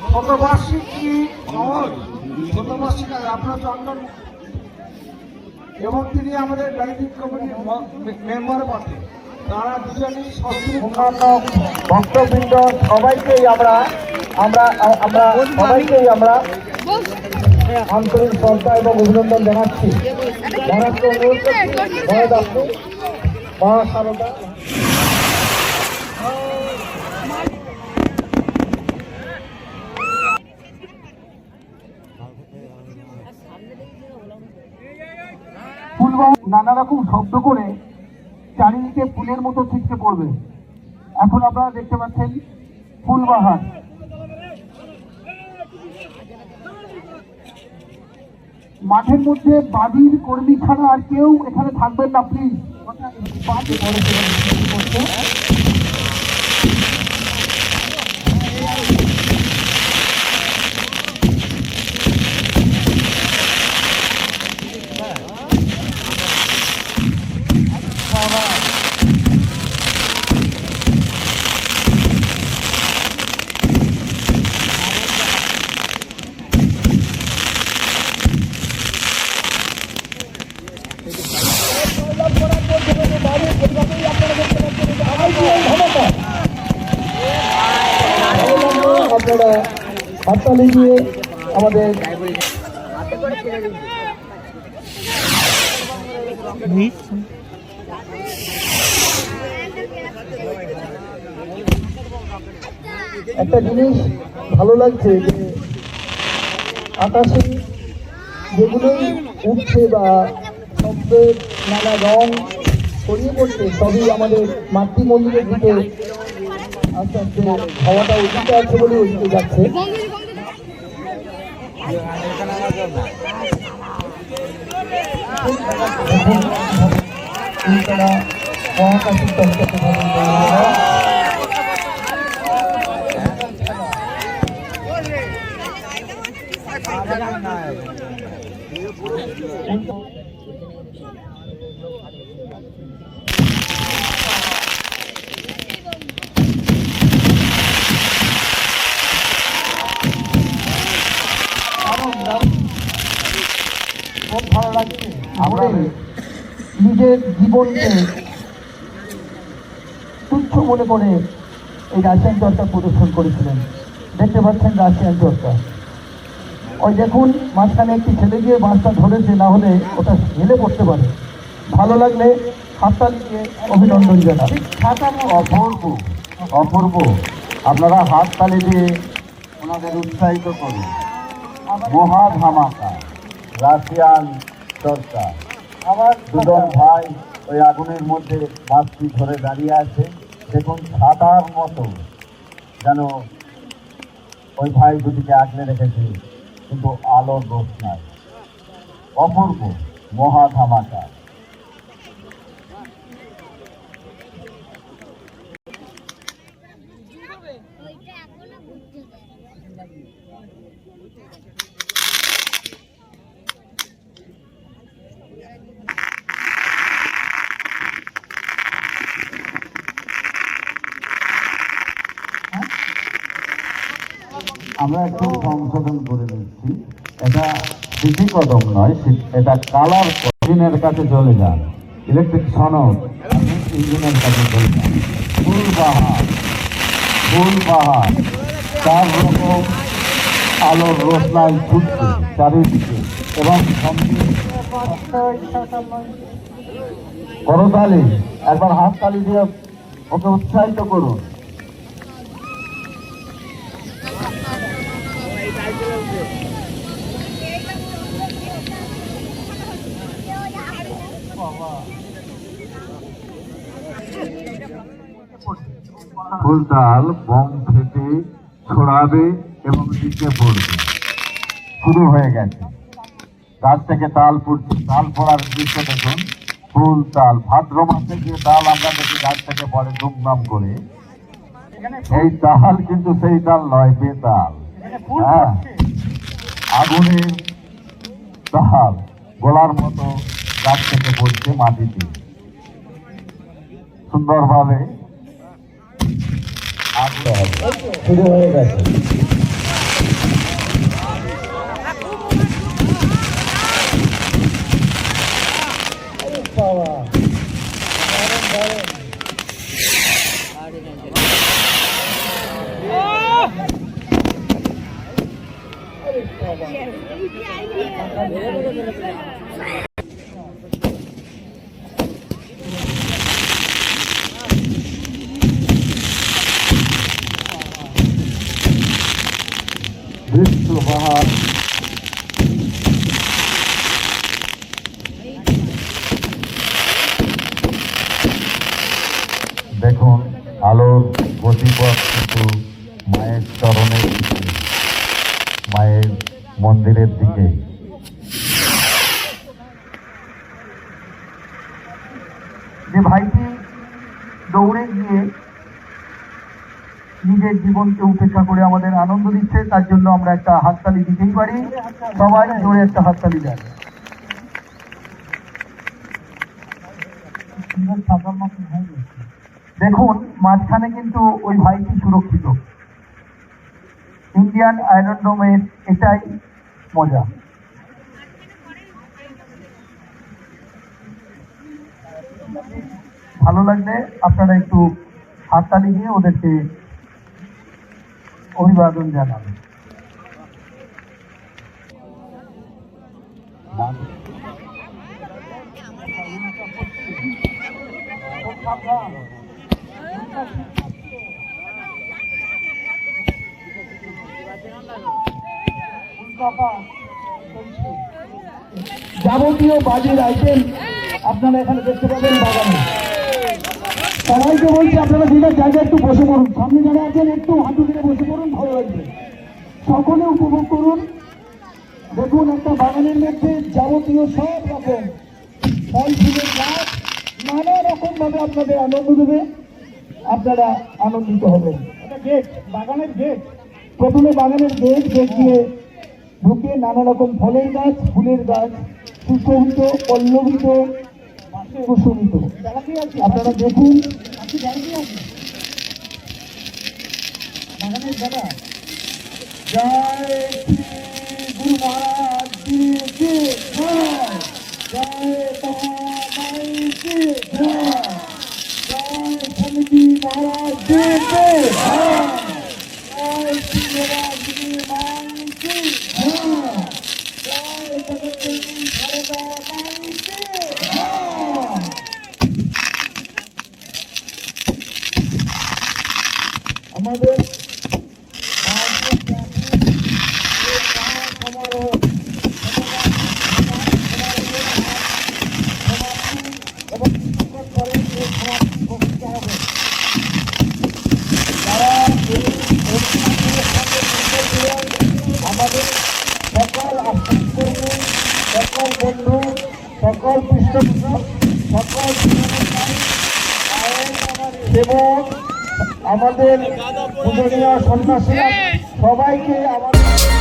শতবার্ষিকী মহল শতবার্ষিক আপনার চন্দন। এবং তিনি আমাদের ব্যাংকিং কমিটির মেম্বার বটে। তারা দুজনেই অন্যান্য ভক্তবৃন্দ সবাইকেই আমরা আমরা আমরা সবাইকেই আমরা আন্তরিক শ্রদ্ধা এবং অভিনন্দন জানাচ্ছি। জানাচ্ছি অনুরোধ করছি নানা রকম শব্দ করে চারিদিকে ফুলের মতো ছিটকে পড়বে। এখন আপনারা দেখতে পাচ্ছেন ফুলবাহার। মাঠের মধ্যে বাদির কর্মী ছাড়া আর কেউ এখানে থাকবেন না প্লিজ আপনারা হাততালি দিয়ে আমাদের একটা জিনিস ভালো লাগছে যে আকাশে যেগুলোই উঠছে বা শব্দের নানা রং ছড়িয়ে পড়ছে, সবই আমাদের মাতৃ মন্দিরের দিকে আস্তে আস্তে হাওয়াটা ওদিকে আছে বলে ওদিকে যাচ্ছে। মহাকাশের তত্ত্বকে আমরা নিজের জীবনকে তুচ্ছ মনে করে এই রাশিয়ান চর্চা প্রদর্শন করেছিলেন। দেখতে পাচ্ছেন রাশিয়ান চর্চা ওই দেখুন, মাঝখানে একটি ছেলে গিয়ে বাসটা ধরেছে, না হলে ওটা হেলে পড়তে পারে। ভালো লাগলে হাততালি দিয়ে অভিনন্দন জানান। অপূর্ব অপূর্ব। আপনারা হাত তালি দিয়ে ওনাদের উৎসাহিত করুন। মহা ধামাকা রাশিয়ান চর্চা আমার দুজন ভাই ওই আগুনের মধ্যে বাসটি ধরে দাঁড়িয়ে আছে, দেখুন সাদার মতো যেন ওই ভাই দুটিকে আগলে রেখেছে, কিন্তু আলোর দোষ নাই। অপূর্ব, মহা ধামাকা। আমরা একটু সংশোধন করে নিচ্ছি। এটা সিটি কদম নয় এটা কালার ইঞ্জিনের কাছে চলে যান ইলেকট্রিক সনদ, ইঞ্জিনের কাছে চলে যান ফুল বাহার ফুল বাহার চার রকম আলোর রোশনাই ছুটছে চারিদিকে এবং করতালি, একবার হাত তালি দিয়ে ওকে উৎসাহিত করুন। ফুলতাল বম ফেটে ছড়াবে এবং নিচে পড়বে। শুরু হয়ে গেছে। গাছ থেকে তাল পড়ছে। তাল পড়ার দৃশ্য দেখুন। ফুল তাল ভাদ্র মাসে যে তাল আমরা দেখি গাছ থেকে পড়ে ধুমধাম করে। এই তাল কিন্তু সেই তাল নয়, বেতাল। হ্যাঁ। আগুনের তাল, গোলার মতো গাছ থেকে পড়ছে মাটিতে সুন্দরভাবে আঁকতে বাবা দারুণ দারুণ আরে বাবা দৃশ্য দেখুন আলোর গতিপথ কিন্তু মায়ের চরণের দিকে মায়ের মন্দিরের দিকে। যে ভাইটি দৌড়ে গিয়ে নিজের জীবনকে উপেক্ষা করে আমাদের আনন্দ দিচ্ছে, তার জন্য আমরা একটা হাততালি দিতেই পারি। সবাই জোরে একটা হাততালি দেন। দেখুন, মাঝখানে কিন্তু ওই ভাইটি সুরক্ষিত। ইন্ডিয়ান আয়রন ডোমের এটাই মজা। ভালো লাগলে আপনারা একটু হাততালি দিয়ে ওদেরকে অভিবাদন জানাবেন যাবতীয় বাজির আইটেম আপনারা এখানে দেখতে পাবেন বাগানে। সবাইকে বলছি আপনারা দিনের জায়গায় একটু বসে পড়ুন। সামনে যারা আছেন একটু হাঁটু দিয়ে বসে পড়ুন ভালো লাগবে। সকলে উপভোগ করুন। দেখুন একটা বাগানের মধ্যে যাবতীয় সব রকম ফল ফুলের গাছ নানা রকম ভাবে আপনাদের আনন্দ দেবে। আপনারা আনন্দিত হবেন। এটা গেট বাগানের গেট প্রথমে বাগানের গেট গেট দিয়ে ঢুকে নানা রকম ফলের গাছ ফুলের গাছ সুশোভিত পল্লবিত কুসুমিত আপনারা দেখুন জয় গুরু মহারাজ জয়। জয় মহারাজ জি জি জয় জয় শ্রী মহারাজ জি মাই জি জয় জয় জগৎদেবী সারদা মাই জি জয় আমাদের ভারতীয় জাতির যে মহাসমারোহ সমাপ্তি এবং কিছুক্ষণ পরে এই সমাপ্তি ঘোষিত হবে যারা এই অনুষ্ঠানের সঙ্গে যুক্ত ছিলেন আমাদের সকল আশ্রমকর্মী সকল বন্ধু সকল পৃষ্ঠপোষক সকল সেবক আমাদের সন্ন্যাসীরা সবাইকে আমাদের